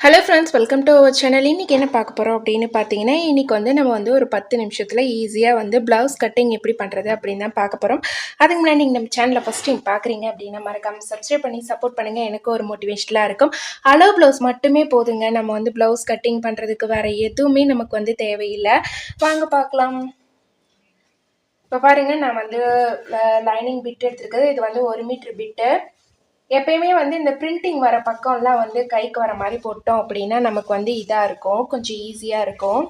Hello friends welcome to our channel இன்றைக்கி என்ன பார்க்க போகிறோம் அப்படின்னு பார்த்தீங்கன்னா இன்றைக்கி வந்து நம்ம வந்து ஒரு பத்து நிமிஷத்தில் ஈஸியாக வந்து ப்ளவுஸ் கட்டிங் எப்படி பண்ணுறது அப்படின்னு தான் பார்க்க போகிறோம் அதுக்கு முன்னாடி நீங்கள் நம்ம சேனலை ஃபஸ்ட் டைம் பார்க்குறீங்க அப்படின்னா மறக்காமல் சப்ஸ்கிரைப் பண்ணி சப்போர்ட் பண்ணுங்கள் எனக்கு ஒரு மோட்டிவேஷனலாக இருக்கும். அலோ ப்ளவுஸ் மட்டுமே போதுங்க. நம்ம வந்து ப்ளவுஸ் கட்டிங் பண்ணுறதுக்கு வேறு எதுவுமே நமக்கு வந்து தேவையில்லை. வாங்க பார்க்கலாம். இப்போ பாருங்கள் நான் வந்து லைனிங் பிட் எடுத்துருக்குது இது வந்து ஒரு மீட்ரு பிட்டு எப்பயுமே வந்து இந்த பிரிண்டிங் வர பக்கம்லாம் வந்து கைக்கு வர மாதிரி போட்டோம் அப்படின்னா நமக்கு வந்து இதாக இருக்கும். கொஞ்சம் ஈஸியாக இருக்கும்.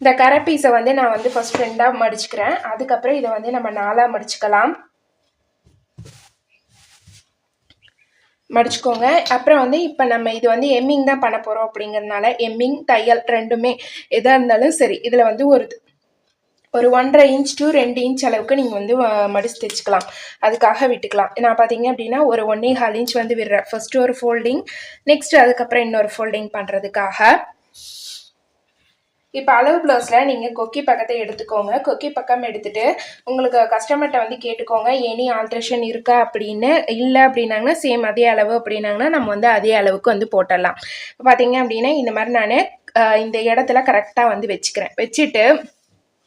இந்த கரை பீஸை வந்து நான் வந்து ஃபஸ்ட் ரெண்டாக மடிச்சுக்கிறேன். அதுக்கப்புறம் இதை வந்து நம்ம நாலாக மடிச்சுக்கலாம். மடிச்சுக்கோங்க. அப்புறம் வந்து இப்போ நம்ம இது வந்து எம்மிங் தான் பண்ண போகிறோம் அப்படிங்கிறதுனால எம்மிங் தையல் ரெண்டுமே எதாக இருந்தாலும் சரி இதில் வந்து ஒரு ஒரு ஒன்றரை இன்ச் டு ரெண்டு இன்ச் அளவுக்கு நீங்கள் வந்து மடிச்சு தைச்சிக்கலாம் அதுக்காக விட்டுக்கலாம். நான் பார்த்தீங்க அப்படின்னா ஒரு ஒன்னே கால் இன்ச் வந்து விடுறேன். ஃபஸ்ட்டு ஒரு ஃபோல்டிங் நெக்ஸ்ட் அதுக்கப்புறம் இன்னொரு ஃபோல்டிங் பண்ணுறதுக்காக இப்போ அளவு ப்ளவுஸில் நீங்கள் கொக்கி பக்கத்தை எடுத்துக்கோங்க. கொக்கி பக்கம் எடுத்துகிட்டு உங்களுக்கு கஸ்டமர்கிட்ட வந்து கேட்டுக்கோங்க. எனி ஆல்ட்ரேஷன் இருக்கா? அப்படின்னு. இல்லை அப்படின்னாங்கன்னா சேம் அதே அளவு அப்படின்னாங்கன்னா நம்ம வந்து அதே அளவுக்கு வந்து போட்டுடலாம். இப்போ பார்த்தீங்க அப்படின்னா இந்த மாதிரி நான் இந்த இடத்துல கரெக்டாக வந்து வச்சுக்கிறேன். வச்சுட்டு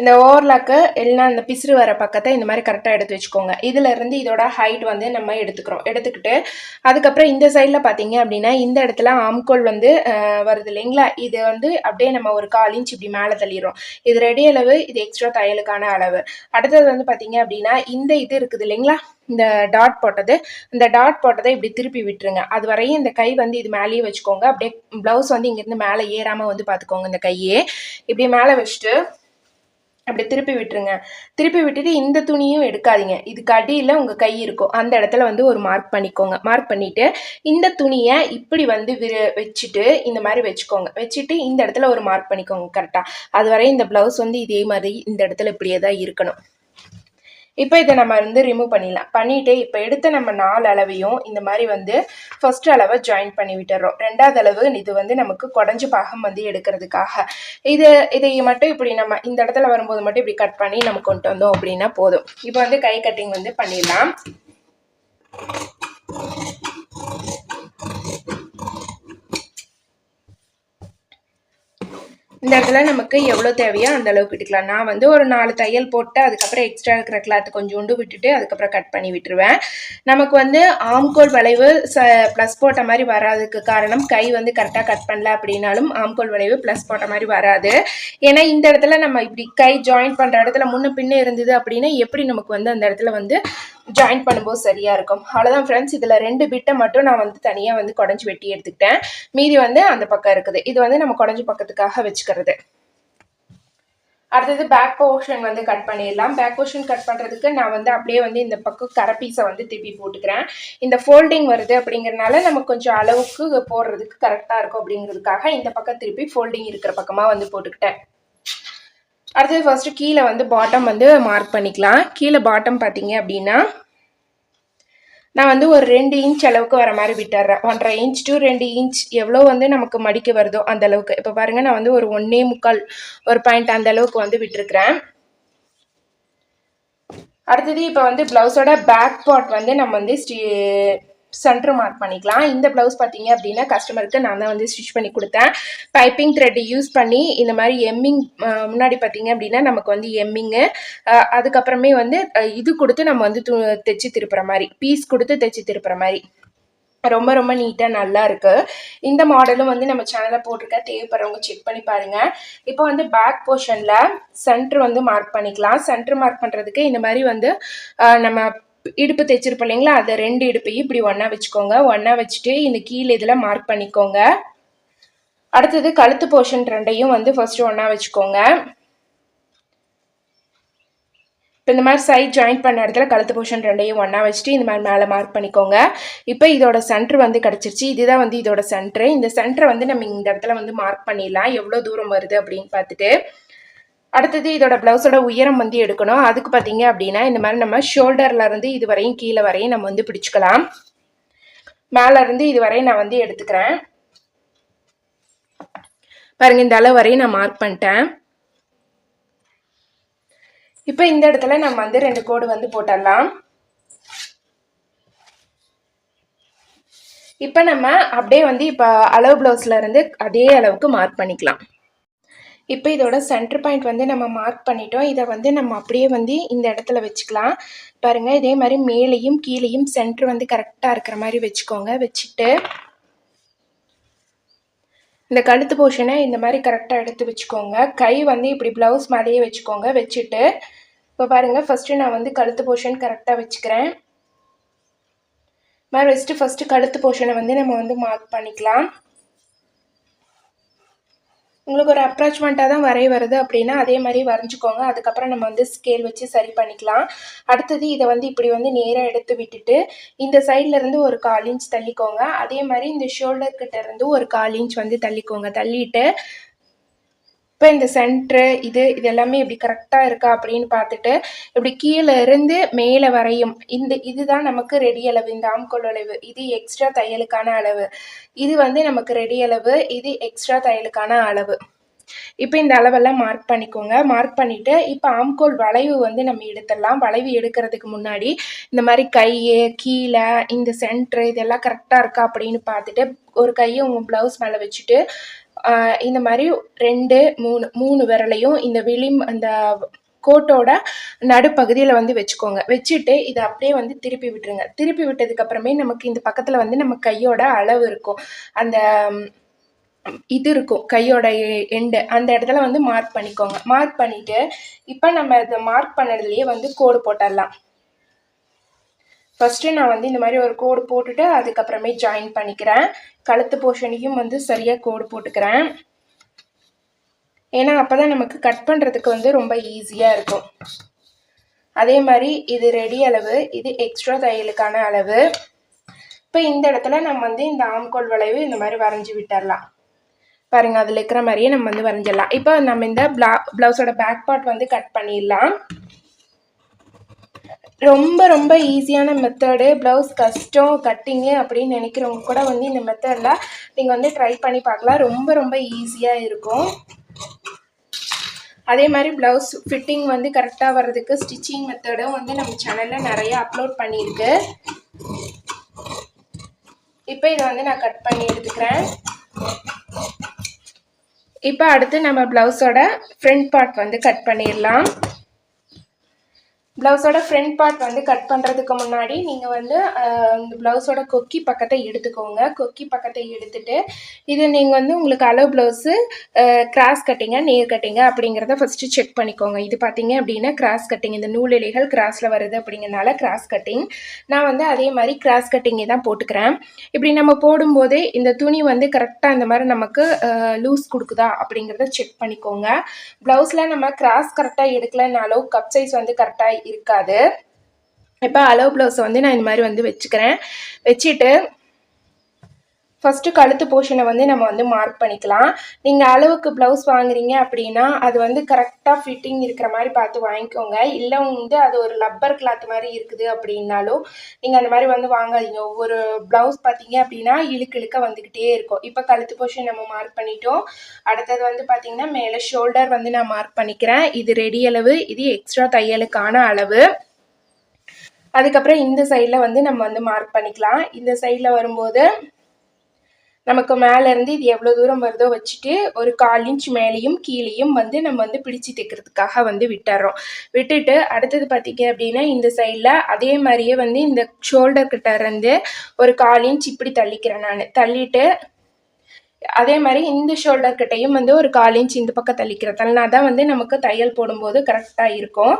இந்த ஓவர்லாக்கு எல்லாம் இந்த பிசுறு வர பக்கத்தை இந்த மாதிரி கரெக்டாக எடுத்து வச்சுக்கோங்க. இதிலருந்து இதோட ஹைட் வந்து நம்ம எடுத்துக்கிறோம். எடுத்துக்கிட்டு அதுக்கப்புறம் இந்த சைடில் பார்த்தீங்க அப்படின்னா இந்த இடத்துல ஆம்கோல் வந்து வருது இல்லைங்களா? இது வந்து அப்படியே நம்ம ஒரு கால் இன்ச் இப்படி மேலே தள்ளிடுறோம். இது ரெடி அளவு இது எக்ஸ்ட்ரா தையலுக்கான அளவு. அடுத்தது வந்து பார்த்தீங்க அப்படின்னா இந்த இது இருக்குது இல்லைங்களா? இந்த டாட் போட்டது. இந்த டாட் போட்டதை இப்படி திருப்பி விட்டுருங்க. அது வரையும் இந்த கை வந்து இது மேலேயே வச்சுக்கோங்க. அப்படியே ப்ளவுஸ் வந்து இங்கேருந்து மேலே ஏறாமல் வந்து பார்த்துக்கோங்க இந்த கையே. இப்படி மேலே வச்சுட்டு அப்படி திருப்பி விட்டுருங்க. திருப்பி விட்டுட்டு இந்த துணியும் எடுக்காதீங்க. இதுக்கு அடியில் உங்கள் கை இருக்கும். அந்த இடத்துல வந்து ஒரு மார்க் பண்ணிக்கோங்க. மார்க் பண்ணிவிட்டு இந்த துணியை இப்படி வந்து விரு வச்சுட்டு இந்த மாதிரி வச்சுக்கோங்க. வச்சுட்டு இந்த இடத்துல ஒரு மார்க் பண்ணிக்கோங்க கரெக்டாக அது வரை இந்த ப்ளவுஸ் வந்து இதே மாதிரி இந்த இடத்துல இப்படியே தான் இருக்கணும். இப்போ இதை நம்ம வந்து ரிமூவ் பண்ணிடலாம். பண்ணிவிட்டு இப்போ எடுத்த நம்ம நாலு அளவையும் இந்த மாதிரி வந்து ஃபர்ஸ்ட் அளவை ஜாயின் பண்ணி விட்டுறோம். ரெண்டாவது அளவு இது வந்து நமக்கு குடஞ்சு பாகம் வந்து எடுக்கிறதுக்காக. இது இதை மட்டும் இப்படி நம்ம இந்த இடத்துல வரும்போது மட்டும் இப்படி கட் பண்ணி நம்ம கொண்டு வந்தோம் அப்படின்னா போதும். இப்போ வந்து கை கட்டிங் வந்து பண்ணிடலாம். இந்த இடத்துல நமக்கு எவ்வளோ தேவையோ அந்த அளவுக்கு விட்டுக்கலாம் நான் வந்து ஒரு நாலு தையல் போட்டு அதுக்கப்புறம் எக்ஸ்ட்ரா இருக்கிற கிளாத் கொஞ்சோண்டு விட்டுட்டு அதுக்கப்புறம் கட் பண்ணி விட்டுருவேன். நமக்கு வந்து ஆம்கோல் வளைவு ச ப்ளஸ் போட்ட மாதிரி வராதுக்கு காரணம் கை வந்து கரெக்டாக கட் பண்ணல அப்படின்னாலும் ஆம்கோல் வளைவு ப்ளஸ் போட்ட மாதிரி வராது. ஏன்னா இந்த இடத்துல நம்ம இப்படி கை ஜாயின் பண்ணுற இடத்துல முன்ன பின்னே இருந்தது அப்படின்னா எப்படி நமக்கு வந்து அந்த இடத்துல வந்து ஜாயின் பண்ணும்போது சரியாக இருக்கும். அவ்வளோதான் ஃப்ரெண்ட்ஸ் இதில் ரெண்டு பிட்டை மட்டும் நான் வந்து தனியாக வந்து குடஞ்சி வெட்டி எடுத்துக்கிட்டேன். மீதி வந்து அந்த பக்கம் இருக்குது. இது வந்து நம்ம குடஞ்சி பக்கத்துக்காக வச்சுக்கிறது. அடுத்தது பேக் போர்ஷன் வந்து கட் பண்ணிடலாம். பேக் போர்ஷன் கட் பண்ணுறதுக்கு நான் வந்து அப்படியே வந்து இந்த பக்கம் கரை பீஸை வந்து திருப்பி போட்டுக்கிறேன். இந்த ஃபோல்டிங் வருது அப்படிங்கிறனால நமக்கு கொஞ்சம் அளவுக்கு போடுறதுக்கு கரெக்டாக இருக்கும் அப்படிங்கிறதுக்காக இந்த பக்கம் திருப்பி ஃபோல்டிங் இருக்கிற பக்கமாக வந்து போட்டுக்கிட்டேன். அடுத்தது ஃபஸ்ட்டு கீழே வந்து பாட்டம் வந்து மார்க் பண்ணிக்கலாம். கீழே பாட்டம் பார்த்தீங்க அப்படின்னா நான் வந்து ஒரு ரெண்டு இன்ச் அளவுக்கு வர மாதிரி விட்டுறேன். ஒன்றரை இன்ச் டு ரெண்டு இன்ச் எவ்வளோ வந்து நமக்கு மடிக்க வருதோ அந்த அளவுக்கு. இப்போ பாருங்கள் நான் வந்து ஒரு ஒன்றே முக்கால் ஒரு பாயிண்ட் அந்த அளவுக்கு வந்து விட்டுருக்குறேன். அடுத்தது இப்போ வந்து ப்ளவுஸோட பேக் பார்ட் வந்து நம்ம வந்து ஸ்டீ சென்டர் மார்க் பண்ணிக்கலாம். இந்த ப்ளவுஸ் பார்த்தீங்க அப்படின்னா கஸ்டமருக்கு நான் தான் வந்து ஸ்டிச் பண்ணி கொடுத்தேன். பைப்பிங் த்ரெட் யூஸ் பண்ணி இந்த மாதிரி எம்மிங் முன்னாடி பார்த்தீங்க அப்படின்னா நமக்கு வந்து எம்மிங்கு அதுக்கப்புறமே வந்து இது கொடுத்து நம்ம வந்து தைச்சி திருப்புற மாதிரி பீஸ் கொடுத்து தைச்சி திருப்புற மாதிரி. ரொம்ப ரொம்ப நீட்டாக நல்லா இருக்குது இந்த மாடலும் வந்து நம்ம சேனலில் போட்டிருக்க தேவைப்படுறவங்க செக் பண்ணி பாருங்கள் இப்போ வந்து பேக் போர்ஷனில் சென்ட்ரு வந்து மார்க் பண்ணிக்கலாம். சென்ட்ரு மார்க் பண்ணுறதுக்கு இந்த மாதிரி வந்து நம்ம இடுப்பு தைச்சிருப்போம் இல்லைங்களா? அதை ரெண்டு இடுப்பையும் இப்படி ஒன்றா வச்சுக்கோங்க. ஒன்றா வச்சுட்டு இந்த கீழே இதில் மார்க் பண்ணிக்கோங்க. அடுத்தது கழுத்து போர்ஷன் ரெண்டையும் வந்து ஃபர்ஸ்ட் ஒன்றா வச்சுக்கோங்க. இப்போ இந்த மாதிரி சைட் ஜாயின் பண்ண இடத்துல கழுத்து போர்ஷன் ரெண்டையும் ஒன்றா வச்சுட்டு இந்த மாதிரி மேலே மார்க் பண்ணிக்கோங்க. இப்போ இதோட சென்டர் வந்து கிடச்சிருச்சு. இதுதான் வந்து இதோட சென்டர் இந்த சென்டரை வந்து நம்ம இந்த இடத்துல வந்து மார்க் பண்ணிடலாம். எவ்வளோ தூரம் வருது அப்படின்னு பார்த்துட்டு அடுத்தது இதோட ப்ளவுஸோட உயரம் வந்து எடுக்கணும். அதுக்கு பார்த்தீங்க அப்படின்னா இந்த மாதிரி நம்ம ஷோல்டர்லேருந்து இது வரையும் கீழே வரையும் நம்ம வந்து பிடிச்சிக்கலாம். மேலேருந்து இது வரையும் நான் வந்து எடுத்துக்கிறேன். பாருங்கள் இந்த அளவு வரையும் நான் மார்க் பண்ணிட்டேன். இப்போ இந்த இடத்துல நம்ம வந்து ரெண்டு கோடு வந்து போட்டுடலாம். இப்போ நம்ம அப்படியே வந்து இப்போ அளவு ப்ளவுஸில் இருந்து அதே அளவுக்கு மார்க் பண்ணிக்கலாம். இப்போ இதோட சென்டர் பாயிண்ட் வந்து நம்ம மார்க் பண்ணிட்டோம். இதை வந்து நம்ம அப்படியே வந்து இந்த இடத்துல வச்சுக்கலாம். பாருங்கள் இதே மாதிரி மேலேயும் கீழேயும் சென்டர் வந்து கரெக்டாக இருக்கிற மாதிரி வச்சுக்கோங்க. வச்சுட்டு இந்த கழுத்து போர்ஷனை இந்த மாதிரி கரெக்டாக எடுத்து வச்சுக்கோங்க. கை வந்து இப்படி ப்ளவுஸ் மேலேயே வச்சுக்கோங்க. வச்சுட்டு இப்போ பாருங்கள் ஃபஸ்ட்டு நான் வந்து கழுத்து போர்ஷன் கரெக்டாக வச்சுக்கிறேன். மாதிரி வச்சுட்டு ஃபஸ்ட்டு கழுத்து போர்ஷனை வந்து நம்ம வந்து மார்க் பண்ணிக்கலாம். உங்களுக்கு ஒரு அப்ராச்மெண்ட்டாக தான் வரைய வருது அப்படின்னா அதே மாதிரி வரைஞ்சிக்கோங்க. அதுக்கப்புறம் நம்ம வந்து ஸ்கேல் வச்சு சரி பண்ணிக்கலாம். அடுத்தது இதை வந்து இப்படி வந்து நேராக எடுத்து விட்டுட்டு இந்த சைட்லேருந்து ஒரு கால் இன்ச் தள்ளிக்கோங்க. அதே மாதிரி இந்த ஷோல்டர் கிட்டேருந்து ஒரு கால் இன்ச் வந்து தள்ளிக்கோங்க. தள்ளிட்டு இப்போ இந்த சென்ட்ரு இது இது எல்லாமே இப்படி கரெக்டாக இருக்கா அப்படின்னு பார்த்துட்டு இப்படி கீழே இருந்து மேலே வரையும் இந்த இதுதான் நமக்கு ரெடி அளவு இந்த ஆம்கோல் அளவு இது எக்ஸ்ட்ரா தையலுக்கான அளவு. இது வந்து நமக்கு ரெடி அளவு இது எக்ஸ்ட்ரா தையலுக்கான அளவு. இப்போ இந்த அளவெல்லாம் மார்க் பண்ணிக்கோங்க. மார்க் பண்ணிவிட்டு இப்போ ஆம்கோல் வளைவு வந்து நம்ம எடுத்துடலாம். வளைவு எடுக்கிறதுக்கு முன்னாடி இந்த மாதிரி கை கீழே இந்த சென்ட்ரு இதெல்லாம் கரெக்டாக இருக்கா அப்படின்னு பார்த்துட்டு ஒரு கையை உங்கள் ப்ளவுஸ் மேலே வச்சுட்டு இந்த மாதிரி ரெண்டு மூணு மூணு விரலையும் இந்த விளிம் அந்த கோட்டோட நடுப்பகுதியில் வந்து வச்சுக்கோங்க. வச்சுட்டு இதை அப்படியே வந்து திருப்பி விட்டுருங்க. திருப்பி விட்டதுக்கப்புறமே நமக்கு இந்த பக்கத்தில் வந்து நம்ம கையோட அளவு இருக்கும். அந்த இது இருக்கும். கையோட எண்டு அந்த இடத்துல வந்து மார்க் பண்ணிக்கோங்க. மார்க் பண்ணிவிட்டு இப்போ நம்ம இதை மார்க் பண்ணதுலேயே வந்து கோடு போட்டுடலாம். ஃபஸ்ட்டு நான் வந்து இந்த மாதிரி ஒரு கோடு போட்டுட்டு அதுக்கப்புறமே ஜாயின் பண்ணிக்கிறேன். கழுத்து போர்ஷனையும் வந்து சரியாக கோடு போட்டுக்கிறேன். ஏன்னா அப்போ தான் நமக்கு கட் பண்ணுறதுக்கு வந்து ரொம்ப ஈஸியாக இருக்கும். அதே மாதிரி இது ரெடி அளவு இது எக்ஸ்ட்ரா தையலுக்கான அளவு. இப்போ இந்த இடத்துல நம்ம வந்து இந்த ஆம்கோல் வளைவு இந்த மாதிரி வரைஞ்சி விட்டுடலாம் பாருங்கள் அதில் இருக்கிற மாதிரியே நம்ம வந்து வரைஞ்சிடலாம். இப்போ நம்ம இந்த ப்ளா ப்ளவுஸோட பேக் பார்ட் வந்து கட் பண்ணிடலாம். ரொம்ப ரொம்ப ஈஸியான மெத்தடு ப்ளவுஸ் கஷ்டம் கட்டிங்கு அப்படின்னு நினைக்கிறவங்க கூட வந்து இந்த மெத்தடில் நீங்கள் வந்து ட்ரை பண்ணி பார்க்கலாம். ரொம்ப ரொம்ப ஈஸியாக இருக்கும். அதே மாதிரி ப்ளவுஸ் ஃபிட்டிங் வந்து கரெக்டாக வர்றதுக்கு ஸ்டிச்சிங் மெத்தடும் வந்து நம்ம சேனலில் நிறைய அப்லோட் பண்ணியிருக்கு. இப்போ இதை வந்து நான் கட் பண்ணி எடுத்துக்கிறேன். இப்போ அடுத்து நம்ம ப்ளவுஸோட ஃப்ரண்ட் பார்ட் வந்து கட் பண்ணிடலாம். ப்ளவுஸோட ஃப்ரண்ட் பார்ட் வந்து கட் பண்ணுறதுக்கு முன்னாடி நீங்கள் வந்து இந்த ப்ளவுஸோட கொக்கி பக்கத்தை எடுத்துக்கோங்க. கொக்கி பக்கத்தை எடுத்துட்டு இது நீங்கள் வந்து உங்களுக்கு அளவு ப்ளவுஸு கிராஸ் கட்டிங்க நேர் கட்டிங்க அப்படிங்கிறத ஃபஸ்ட்டு செக் பண்ணிக்கோங்க. இது பார்த்தீங்க அப்படின்னா கிராஸ் கட்டிங் இந்த நூல் இலைகள் கிராஸில் வருது அப்படிங்கிறனால கிராஸ் கட்டிங் நான் வந்து அதே மாதிரி கிராஸ் கட்டிங்கே தான் போட்டுக்கிறேன். இப்படி நம்ம போடும்போது இந்த துணி வந்து கரெக்டாக இந்த மாதிரி நமக்கு லூஸ் கொடுக்குதா அப்படிங்கிறத செக் பண்ணிக்கோங்க. ப்ளவுஸில் நம்ம கிராஸ் கரெக்டாக எடுக்கலனாலும் கப் சைஸ் வந்து கரெக்டாக இருக்காது. இப்போ அளவு ப்ளவுஸை வந்து நான் இந்த மாதிரி வந்து வச்சுக்கிறேன். வச்சுட்டு ஃபஸ்ட்டு கழுத்து போர்ஷனை வந்து நம்ம வந்து மார்க் பண்ணிக்கலாம். நீங்கள் அளவுக்கு ப்ளவுஸ் வாங்குறீங்க அப்படின்னா அது வந்து கரெக்டாக ஃபிட்டிங் இருக்கிற மாதிரி பார்த்து வாங்கிக்கோங்க. இல்லை வந்து அது ஒரு லப்பர் கிளாத் மாதிரி இருக்குது அப்படின்னாலும் நீங்கள் அந்த மாதிரி வந்து வாங்காதீங்க. ஒவ்வொரு ப்ளவுஸ் பார்த்தீங்க அப்படின்னா இழுக்கு இழுக்க வந்துக்கிட்டே இருக்கும். இப்போ கழுத்து போர்ஷன் நம்ம மார்க் பண்ணிட்டோம். அடுத்தது வந்து பார்த்திங்கன்னா மேலே ஷோல்டர் வந்து நான் மார்க் பண்ணிக்கிறேன். இது ரெடி அளவு இது எக்ஸ்ட்ரா தையலுக்கான அளவு. அதுக்கப்புறம் இந்த சைடில் வந்து நம்ம வந்து மார்க் பண்ணிக்கலாம். இந்த சைடில் வரும்போது நமக்கு மேலேருந்து இது எவ்வளோ தூரம் வருதோ வச்சுட்டு ஒரு கால் இன்ச் மேலேயும் கீழேயும் வந்து நம்ம வந்து பிடிச்சி தைக்கிறதுக்காக வந்து விட்டுறோம். விட்டுட்டு அடுத்தது பார்த்திங்க அப்படின்னா இந்த சைடில் அதே மாதிரியே வந்து இந்த ஷோல்டர் கிட்ட இருந்து ஒரு கால் இன்ச் இப்படி தள்ளிக்கிறேன் நான். தள்ளிட்டு அதே மாதிரி இந்த ஷோல்டர் கிட்டையும் வந்து ஒரு கால் இன்ச் இந்த பக்கம் தள்ளிக்கிறேன். தள்ளினா தான் வந்து நமக்கு தையல் போடும்போது கரெக்டாக இருக்கும்.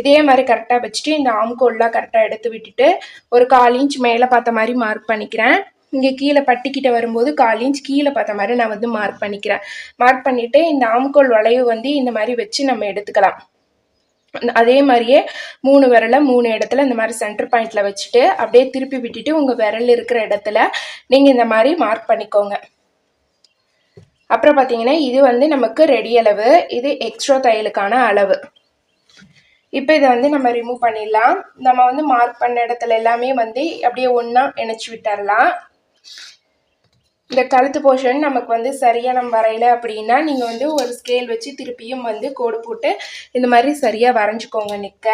இதே மாதிரி கரெக்டாக வச்சுட்டு இந்த ஆம்கோல்லாம் கரெக்டாக எடுத்து விட்டுட்டு ஒரு கால் இன்ச் மேலே பார்த்த மாதிரி மார்க் பண்ணிக்கிறேன். இங்கே கீழே பட்டிக்கிட்ட வரும்போது கால் இன்ச் கீழே பார்த்த மாதிரி நான் வந்து மார்க் பண்ணிக்கிறேன். மார்க் பண்ணிவிட்டு இந்த ஆம்கோல் வளைவு வந்து இந்த மாதிரி வச்சு நம்ம எடுத்துக்கலாம். அதே மாதிரியே மூணு விரலை மூணு இடத்துல இந்த மாதிரி சென்டர் பாயிண்டில் வச்சுட்டு அப்படியே திருப்பி விட்டுட்டு உங்கள் விரல் இருக்கிற இடத்துல நீங்கள் இந்த மாதிரி மார்க் பண்ணிக்கோங்க. அப்புறம் பார்த்தீங்கன்னா இது வந்து நமக்கு ரெடி அளவு இது எக்ஸ்ட்ரா தையலுக்கான அளவு. இப்போ இதை வந்து நம்ம ரிமூவ் பண்ணிடலாம். நம்ம வந்து மார்க் பண்ண இடத்துல எல்லாமே வந்து அப்படியே ஒன்றா இணைச்சி விட்டுறலாம். இந்த கழுத்து போர்ஷன் நமக்கு வந்து சரியாக நம்ம வரையலை அப்படின்னா நீங்கள் வந்து ஒரு ஸ்கேல் வச்சு திருப்பியும் வந்து கோடு போட்டு இந்த மாதிரி சரியாக வரைஞ்சிக்கோங்க நிற்க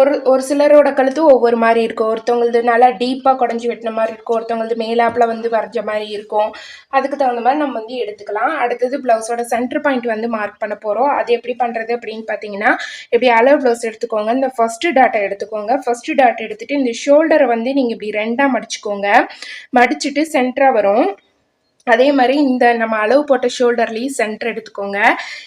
ஒரு ஒரு சிலரோட கழுத்து ஒவ்வொரு மாதிரி இருக்கும். ஒருத்தவங்களது நல்லா டீப்பாக குடஞ்சி வெட்டின மாதிரி இருக்கும். ஒருத்தவங்களது மேலாப்பில் வந்து வரைஞ்ச மாதிரி இருக்கும். அதுக்கு தகுந்த மாதிரி நம்ம வந்து எடுத்துக்கலாம். அடுத்தது ப்ளவுஸோட சென்டர் பாயிண்ட் வந்து மார்க் பண்ண போகிறோம் அது எப்படி பண்ணுறது அப்படின்னு பார்த்தீங்கன்னா இப்படி அளவு ப்ளவுஸ் எடுத்துக்கோங்க. இந்த ஃபஸ்ட்டு டாட்டை எடுத்துக்கோங்க. ஃபஸ்ட்டு டாட் எடுத்துகிட்டு இந்த ஷோல்டரை வந்து நீங்கள் இப்படி ரெண்டாக மடிச்சுக்கோங்க. மடிச்சுட்டு சென்டராக வரும். அதே மாதிரி இந்த நம்ம அளவு போட்ட ஷோல்டர்லேயும் சென்டர் எடுத்துக்கோங்க.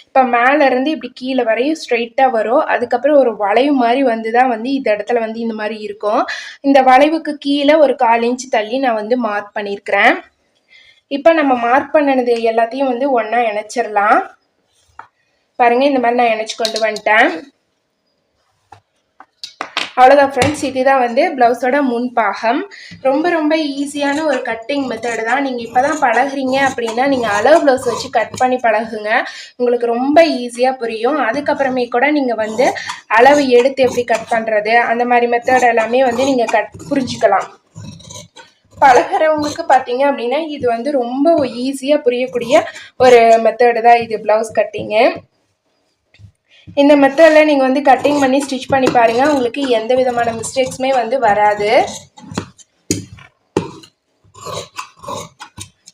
இப்போ மேலேருந்து இப்படி கீழே வரையும் ஸ்ட்ரைட்டாக வரும். அதுக்கப்புறம் ஒரு வளைவு மாதிரி வந்து தான் வந்து இந்த இடத்துல வந்து இந்த மாதிரி இருக்கும். இந்த வளைவுக்கு கீழே ஒரு கால் இன்ச் தள்ளி நான் வந்து மார்க் பண்ணியிருக்கிறேன் இப்போ நம்ம மார்க் பண்ணினது எல்லாத்தையும் வந்து ஒன்றா இணைச்சிடலாம். பாருங்கள் இந்த மாதிரி நான் இணைச்சி கொண்டு வந்துட்டேன். அவ்வளோதான் ஃப்ரெண்ட்ஸ் இதுதான் வந்து ப்ளவுஸோட முன்பாகம். ரொம்ப ரொம்ப ஈஸியான ஒரு கட்டிங் மெத்தடு தான். நீங்கள் இப்போ தான் பழகுறீங்க அப்படின்னா நீங்கள் அளவு ப்ளவுஸ் வச்சு கட் பண்ணி பழகுங்க. உங்களுக்கு ரொம்ப ஈஸியாக புரியும். அதுக்கப்புறமே கூட நீங்கள் வந்து அளவு எடுத்து எப்படி கட் பண்ணுறது அந்த மாதிரி மெத்தட் எல்லாமே வந்து நீங்கள் கட் புரிஞ்சுக்கலாம். பழகிறவங்களுக்கு பார்த்தீங்க அப்படின்னா இது வந்து ரொம்ப ஈஸியாக புரியக்கூடிய ஒரு மெத்தடு தான் இது ப்ளவுஸ் கட்டிங்கு இந்த மெத்தடில் நீங்கள் வந்து கட்டிங் பண்ணி ஸ்டிச் பண்ணி பாருங்கள் உங்களுக்கு எந்த விதமான மிஸ்டேக்ஸுமே வந்து வராது.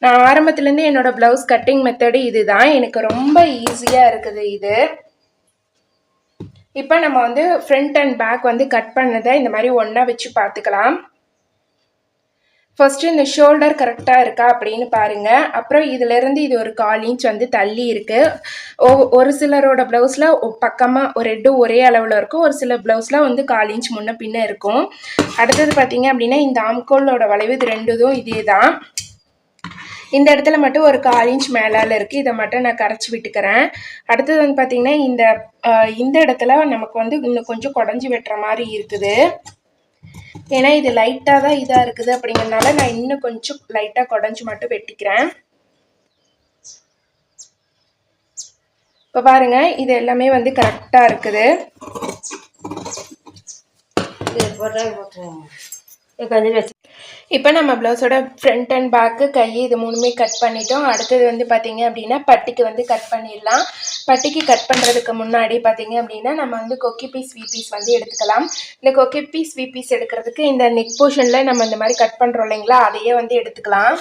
நான் ஆரம்பத்துலேருந்து என்னோடய ப்ளவுஸ் கட்டிங் மெத்தடு இதுதான். எனக்கு ரொம்ப ஈஸியாக இருக்குது இது. இப்போ நம்ம வந்து ஃப்ரண்ட் அண்ட் பேக் வந்து கட் பண்ணதை இந்த மாதிரி ஒன்றா வச்சு பார்த்துக்கலாம். ஃபஸ்ட்டு இந்த ஷோல்டர் கரெக்டாக இருக்கா அப்படின்னு பாருங்கள் அப்புறம் இதிலேருந்து இது ஒரு கால் இன்ச் வந்து தள்ளி இருக்குது ஒரு சிலரோட ப்ளவுஸில் பக்கமாக ஒரு ரெண்டும் ஒரே அளவில் இருக்கும். ஒரு சில ப்ளவுஸில் வந்து கால் இன்ச் முன்ன பின்ன இருக்கும். அடுத்தது பார்த்தீங்க அப்படின்னா இந்த ஆம்கோலோட வளைவு இது ரெண்டுதும் இதே தான் இந்த இடத்துல மட்டும் ஒரு கால் இன்ச் மேலால் இருக்குது இதை மட்டும் நான் கரைச்சி விட்டுக்கிறேன். அடுத்தது வந்து பார்த்திங்கன்னா இந்த இந்த இடத்துல நமக்கு வந்து இன்னும் கொஞ்சம் குடஞ்சி வெட்டுற மாதிரி இருக்குது. ஏன்னா இது லைட்டாக தான் இதாக இருக்குது அப்படிங்கிறனால நான் இன்னும் கொஞ்சம் லைட்டாக குடஞ்சி மட்டும் வெட்டிக்கிறேன். இப்போ பாருங்கள் இது எல்லாமே வந்து கரெக்டாக இருக்குது. இப்போ நம்ம ப்ளவுஸோட ஃப்ரண்ட் அண்ட் பேக்கு கை இது மூணுமே கட் பண்ணிட்டோம். அடுத்தது வந்து பார்த்தீங்க அப்படின்னா பட்டிக்கு வந்து கட் பண்ணிடலாம். பட்டிக்கு கட் பண்ணுறதுக்கு முன்னாடி பார்த்தீங்க அப்படின்னா நம்ம வந்து கொக்கி பீஸ் வி பீஸ் வந்து எடுத்துக்கலாம். இந்த கொக்கி பீஸ் வி பீஸ் எடுக்கிறதுக்கு இந்த நெக் போர்ஷனில் நம்ம இந்த மாதிரி கட் பண்ணுறோம் இல்லைங்களா அதையே வந்து எடுத்துக்கலாம்.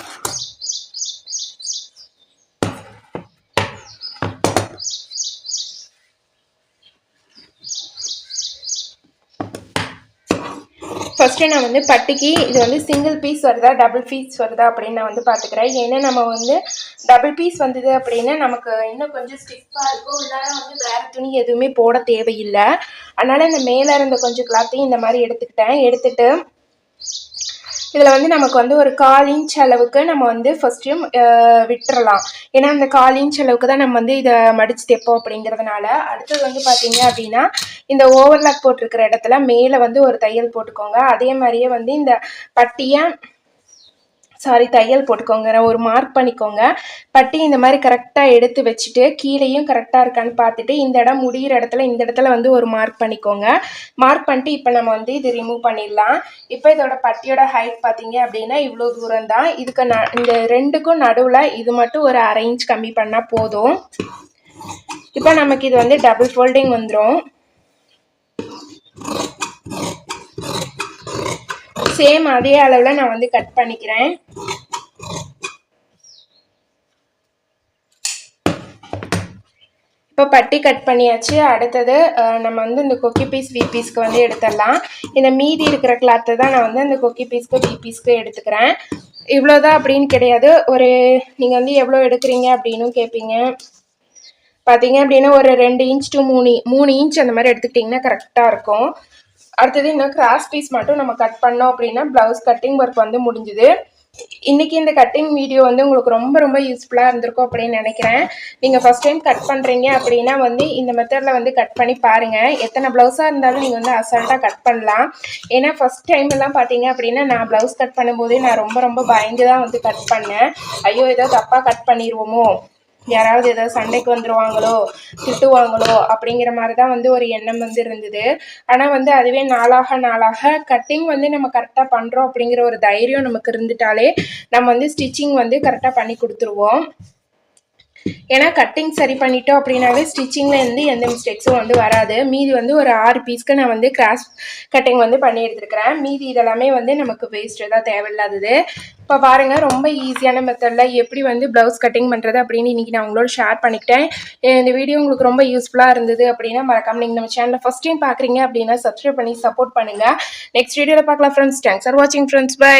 ஃபஸ்ட்டு நான் வந்து பட்டிக்கு இது வந்து சிங்கிள் பீஸ் வருதா? டபுள் பீஸ் வருதா? அப்படின்னு நான் வந்து பார்த்துக்கிறேன் ஏன்னா நம்ம வந்து டபுள் பீஸ் வந்தது அப்படின்னா நமக்கு இன்னும் கொஞ்சம் ஸ்டிஃபாக இருக்கும். இல்லைனா வந்து வேறு துணி எதுவுமே போட தேவையில்லை. அதனால் இந்த மேலே இருந்த கொஞ்சம் கிளாத்தையும் இந்த மாதிரி எடுத்துக்கிட்டேன். எடுத்துகிட்டு இதில் வந்து நமக்கு வந்து ஒரு கால் இன்ச் அளவுக்கு நம்ம வந்து ஃபஸ்ட்டு விட்டுறலாம். ஏன்னா அந்த கால் இன்ச் அளவுக்கு தான் நம்ம வந்து இதை மடித்து தைப்போம் அப்படிங்கிறதுனால. அடுத்தது வந்து பார்த்தீங்க அப்படின்னா இந்த ஓவர்லாக் போட்டிருக்கிற இடத்துல மேலே வந்து ஒரு தையல் போட்டுக்கோங்க. அதே மாதிரியே வந்து இந்த பட்டியை சாரி தையல் போட்டுக்கோங்க. ஒரு மார்க் பண்ணிக்கோங்க. பட்டி இந்த மாதிரி கரெக்டாக எடுத்து வச்சுட்டு கீழேயும் கரெக்டாக இருக்கான்னு பார்த்துட்டு இந்த இடம் முடிகிற இடத்துல இந்த இடத்துல வந்து ஒரு மார்க் பண்ணிக்கோங்க. மார்க் பண்ணிட்டு இப்போ நம்ம வந்து இது ரிமூவ் பண்ணிடலாம். இப்போ இதோட பட்டியோட ஹைட் பார்த்தீங்க அப்படின்னா இவ்வளோ தூரம் தான் இதுக்கு ந இந்த ரெண்டுக்கும் நடுவில் இது மட்டும் ஒரு அரை இன்ச் கம்மி பண்ணால் போதும். இப்போ நமக்கு இது வந்து டபுள் ஃபோல்டிங் வந்துடும் சேம் அதே அளவில் நான் வந்து கட் பண்ணிக்கிறேன். இப்போ பட்டி கட் பண்ணியாச்சு. அடுத்தது நம்ம வந்து இந்த கொக்கி பீஸ் வி பீஸ்க்கு வந்து எடுத்துடலாம். இந்த மீதி இருக்கிற கிளாத்தை தான் நான் வந்து அந்த கொக்கி பீஸ்க்கு வி பீஸ்க்கு எடுத்துக்கிறேன். இவ்வளோதான் அப்படின்னு கிடையாது. ஒரு நீங்கள் வந்து எவ்வளோ எடுக்கிறீங்க அப்படின்னும் கேட்பீங்க பார்த்தீங்க அப்படின்னா ஒரு ரெண்டு இன்ச் டு மூணு மூணு இன்ச் அந்த மாதிரி எடுத்துக்கிட்டிங்கன்னா கரெக்டாக இருக்கும். அடுத்தது இன்னும் கிராஸ் பீஸ் மட்டும் நம்ம கட் பண்ணோம் அப்படின்னா ப்ளவுஸ் கட்டிங் ஒர்க் வந்து முடிஞ்சுது. இன்னைக்கு இந்த கட்டிங் வீடியோ வந்து உங்களுக்கு ரொம்ப ரொம்ப யூஸ்ஃபுல்லாக இருந்திருக்கும் அப்படின்னு நினைக்கிறேன். நீங்கள் ஃபஸ்ட் டைம் கட் பண்ணுறீங்க அப்படின்னா வந்து இந்த மெத்தடில் வந்து கட் பண்ணி பாருங்கள் எத்தனை ப்ளவுஸாக இருந்தாலும் நீங்கள் வந்து அசால்ட்டாக கட் பண்ணலாம். ஏன்னா ஃபஸ்ட் டைம் எல்லாம் பார்த்தீங்க அப்படின்னா நான் ப்ளவுஸ் கட் பண்ணும்போதே நான் ரொம்ப ரொம்ப பயந்து தான் வந்து கட் பண்ணேன். ஐயோ ஏதோ தப்பாக கட் பண்ணிடுவோமோ யாராவது ஏதாவது சண்டைக்கு வந்துடுவாங்களோ திட்டுவாங்களோ அப்படிங்கிற மாதிரி தான் வந்து ஒரு எண்ணம் வந்து இருந்தது. ஆனால் வந்து அதுவே நாளாக நாளாக கட்டிங் வந்து நம்ம கரெக்டாக பண்ணுறோம் அப்படிங்கிற ஒரு தைரியம் நமக்கு இருந்துட்டாலே நம்ம வந்து ஸ்டிச்சிங் வந்து கரெக்டாக பண்ணி கொடுத்துருவோம். ஏன்னா கட்டிங் சரி பண்ணிட்டோம் அப்படின்னாவே ஸ்டிச்சிங்கில் இருந்து எந்த மிஸ்டேக்ஸும் வந்து வராது. மீதி வந்து ஒரு ஆறு பீஸ்க்கு நான் வந்து கிராஸ் கட்டிங் வந்து பண்ணி எடுத்துருக்கிறேன். மீதி இதெல்லாமே வந்து நமக்கு வேஸ்ட்டு தான் தேவையில்லாதது. இப்போ பாருங்கள் ரொம்ப ஈஸியான மெத்தடில் எப்படி வந்து ப்ளவுஸ் கட்டிங் பண்ணுறது அப்படின்னு இன்றைக்கி நான் உங்களோட ஷேர் பண்ணிக்கிட்டேன். இந்த வீடியோ உங்களுக்கு ரொம்ப யூஸ்ஃபுல்லாக இருந்தது அப்படின்னா மறக்காம நீங்கள் நம்ம சேனலில் ஃபஸ்ட் டைம் பார்க்குறீங்க அப்படின்னா சப்ஸ்கிரைப் பண்ணி சப்போர்ட் பண்ணுங்கள் நெக்ஸ்ட் வீடியோவில் பார்க்கலாம் ஃப்ரெண்ட்ஸ் தேங்க்ஸ் ஃபார் வாட்சிங் ஃப்ரெண்ட்ஸ் பை